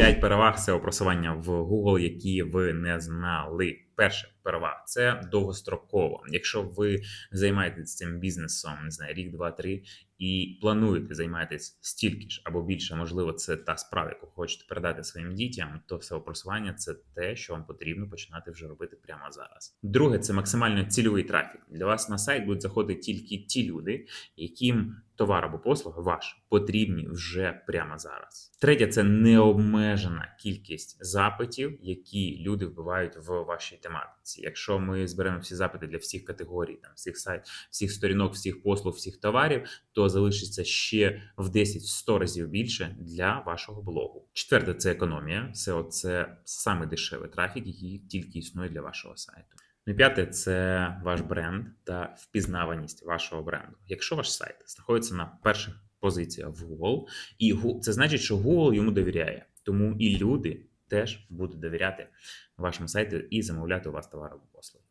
5 переваг це просування в Google, які ви не знали. Перша перевага це довгостроково. Якщо ви займаєтесь цим бізнесом, не знаю, рік, два, три, і плануєте займатися стільки ж або більше, можливо, це та справа, яку хочете передати своїм дітям, то SEO просування це те, що вам потрібно починати вже робити прямо зараз. Друге, це максимально цільовий трафік. Для вас на сайт будуть заходити тільки ті люди, яким товар або послуги ваш потрібні вже прямо зараз. Третє це необмежена кількість запитів, які люди вбивають в вашій тематиці. Якщо ми зберемо всі запити для всіх категорій, там всіх сайт, всіх сторінок, всіх послуг, всіх товарів, то залишиться ще в 10-100 разів більше для вашого блогу. Четверте це економія. SEO – це саме дешевий трафік, який тільки існує для вашого сайту. Ну і п'яте це ваш бренд та впізнаваність вашого бренду. Якщо ваш сайт знаходиться на перших позиціях в Google, і це значить, що Google йому довіряє, тому і люди теж будуть довіряти вашому сайту і замовляти у вас товари або послуги.